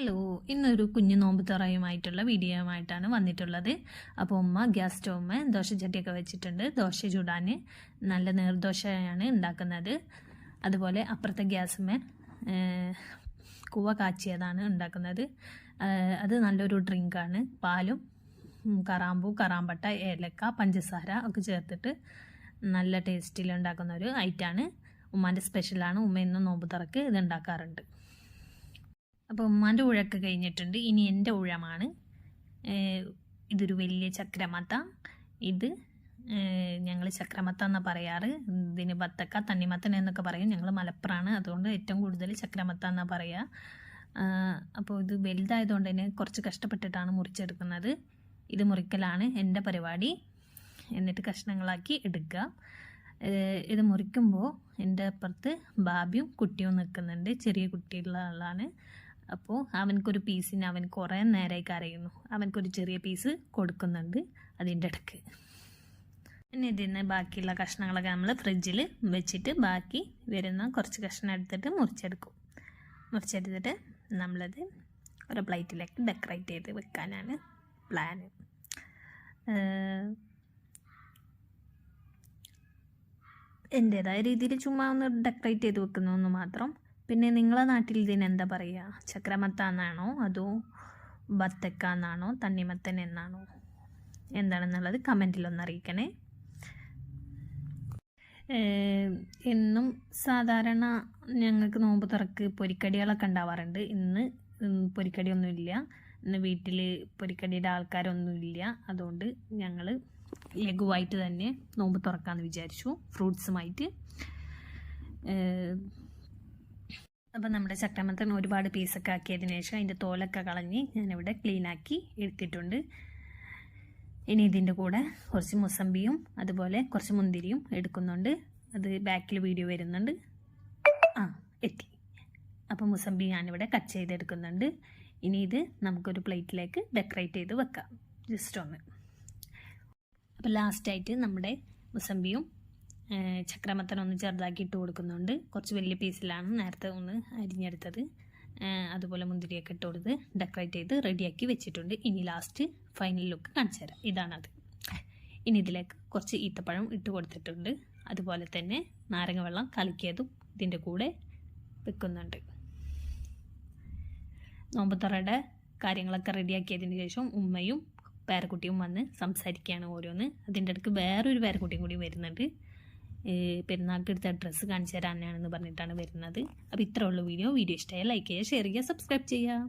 Hello ഇന്നൊരു കുഞ്ഞു നോമ്പ് തുറയുമായിട്ടുള്ള വീഡിയോയുമായിട്ടാണ് വന്നിട്ടുള്ളത്. അപ്പോൾ ഉമ്മ ഗ്യാസ് സ്റ്റൗമ്മ ദോശച്ചട്ടിയൊക്കെ വെച്ചിട്ടുണ്ട്. ദോശ ചൂടാൻ നല്ല നീർദോശയാണ് ഉണ്ടാക്കുന്നത്. അതുപോലെ അപ്പുറത്തെ ഗ്യാസുമ്മ കൂവ കാച്ചിയതാണ് ഉണ്ടാക്കുന്നത്. അത് നല്ലൊരു ഡ്രിങ്കാണ്. പാലും കറാമ്പൂ കറാമ്പട്ട ഏലക്ക പഞ്ചസാര ഒക്കെ ചേർത്തിട്ട് നല്ല ടേസ്റ്റിൽ ഉണ്ടാക്കുന്ന ഒരു ഐറ്റാണ് ഉമ്മാന്റെ സ്പെഷ്യലാണ് ഉമ്മ ഇന്നും നോമ്പ് തുറക്ക് ഇത് ഉണ്ടാക്കാറുണ്ട്. അപ്പോൾ ഉമ്മാന്റെ ഉഴക്ക് കഴിഞ്ഞിട്ടുണ്ട്. ഇനി എന്റെ ഉഴമാണ്. ഇതൊരു വലിയ ചക്രമത്ത. ഇത് ഞങ്ങൾ ചക്രമത്ത എന്നാണ് പറയാറ്. ഇതിന് ബത്തക്ക തണ്ണിമത്തൻ എന്നൊക്കെ പറയും. ഞങ്ങൾ മലപ്പുറമാണ് അതുകൊണ്ട് ഏറ്റവും കൂടുതൽ ചക്രമത്ത എന്നാണ് പറയുക അപ്പോൾ ഇത് വലുതായതുകൊണ്ട് തന്നെ കുറച്ച് കഷ്ടപ്പെട്ടിട്ടാണ് മുറിച്ചെടുക്കുന്നത്. ഇത് മുറിക്കലാണ് എന്റെ പരിപാടി. എന്നിട്ട് കഷ്ണങ്ങളാക്കി എടുക്കുക ഇത് മുറിക്കുമ്പോൾ എന്റെ അപ്പുറത്ത് ബാബിയും കുട്ടിയും നിൽക്കുന്നുണ്ട്. ചെറിയ കുട്ടിയുള്ള ആളാണ്. അപ്പോൾ അവനക്കൊരു പീസിന് അവൻ കുറേ നേരമായി കരയുന്നു. അവനക്കൊരു ചെറിയ പീസ് കൊടുക്കുന്നുണ്ട് അതിന്റെ ഇടയ്ക്ക് പിന്നെ ഇതിന് ബാക്കിയുള്ള കഷ്ണങ്ങളൊക്കെ നമ്മൾ ഫ്രിഡ്ജിൽ വെച്ചിട്ട് ബാക്കി വരുന്ന കുറച്ച് കഷ്ണം എടുത്തിട്ട് മുറിച്ചെടുക്കും. മുറിച്ചെടുത്തിട്ട് നമ്മളത് ഒരു പ്ലേറ്റിലേക്ക് ഡെക്കറേറ്റ് ചെയ്ത് വെക്കാനാണ് പ്ലാന് എന്റേതായ രീതിയിൽ ചുമ്മാ ഒന്ന് ഡെക്കറേറ്റ് ചെയ്ത് വെക്കുന്നു മാത്രം പിന്നെ നിങ്ങളെ നാട്ടിൽ ഇതിനെന്താ പറയുക ചക്രമത്ത എന്നാണോ? അതോ ബത്തക്ക എന്നാണോ? തണ്ണിമത്തൻ എന്നാണോ? എന്താണെന്നുള്ളത് കമന്റിലൊന്ന് അറിയിക്കണേ. എന്നും സാധാരണ ഞങ്ങൾക്ക് നോമ്പ് തുറക്ക് പൊരിക്കടികളൊക്കെ ഉണ്ടാവാറുണ്ട്. ഇന്ന് പൊരിക്കടി പൊരിക്കടിയൊന്നുമില്ല. ഇന്ന് വീട്ടിൽ പൊരിക്കടിയുടെ ആൾക്കാരൊന്നുമില്ല. അതുകൊണ്ട് ഞങ്ങൾ ലഘുവായിട്ട് തന്നെ നോമ്പ് തുറക്കാമെന്ന് വിചാരിച്ചു. ഫ്രൂട്ട്സുമായിട്ട്. അപ്പം നമ്മുടെ ചട്ടമത്തൻ ഒരുപാട് പീസൊക്കെ ആക്കിയതിന് ശേഷം അതിന്റെ തോലൊക്കെ കളഞ്ഞ് ഞാനിവിടെ ക്ലീനാക്കി എടുത്തിട്ടുണ്ട്. ഇനി ഇതിന്റെ കൂടെ കുറച്ച് മുസമ്പിയും അതുപോലെ കുറച്ച് മുന്തിരിയും എടുക്കുന്നുണ്ട്. അത് ബാക്കിൽ വീഡിയോ വരുന്നുണ്ട്. ആ എത്തി. അപ്പോൾ മുസമ്പി ഞാനിവിടെ കട്ട് ചെയ്തെടുക്കുന്നുണ്ട്. ഇനി ഇത് നമുക്കൊരു പ്ലേറ്റിലേക്ക് ഡെക്കറേറ്റ് ചെയ്ത് വെക്കാം. ജസ്റ്റ് ഒന്ന്. അപ്പോൾ ലാസ്റ്റായിട്ട് നമ്മുടെ മുസമ്പിയും ചക്രമത്തൻ ഒന്ന് ചെറുതാക്കി ഇട്ട് കൊടുക്കുന്നുണ്ട്. കുറച്ച് വലിയ പീസിലാണ് നേരത്തെ ഒന്ന് അരിഞ്ഞെടുത്തത്. അതുപോലെ മുന്തിരിയൊക്കെ ഇട്ട് കൊടുത്ത് ഡെക്കറേറ്റ് ചെയ്ത് റെഡിയാക്കി വെച്ചിട്ടുണ്ട്. ഇനി ലാസ്റ്റ് ഫൈനൽ ലുക്ക് കാണിച്ചു തരാം. ഇതാണത്. ഇനി ഇതിലേക്ക് കുറച്ച് ഈത്തപ്പഴം ഇട്ട് കൊടുത്തിട്ടുണ്ട്. അതുപോലെ തന്നെ നാരങ്ങ വെള്ളം കലക്കിയതും ഇതിന്റെ കൂടെ വെക്കുന്നുണ്ട്. നോമ്പുത്തറയുടെ കാര്യങ്ങളൊക്കെ റെഡിയാക്കിയതിന് ശേഷം ഉമ്മയും പേരക്കുട്ടിയും വന്ന് സംസാരിക്കുകയാണ് ഓരോന്ന്. അതിന്റെ ഇടയ്ക്ക് വേറൊരു പേരക്കുട്ടിയും കൂടി വരുന്നുണ്ട്. പെരുന്നാൾക്ക് എടുത്ത ഡ്രസ്സ് കാണിച്ചു തരാനാണെന്ന് പറഞ്ഞിട്ടാണ് വരുന്നത്. അപ്പോൾ ഇത്രയുള്ള വീഡിയോ. വീഡിയോ ഇഷ്ടമായ ലൈക്ക് ചെയ്യുക ഷെയർ ചെയ്യുക സബ്സ്ക്രൈബ് ചെയ്യുക.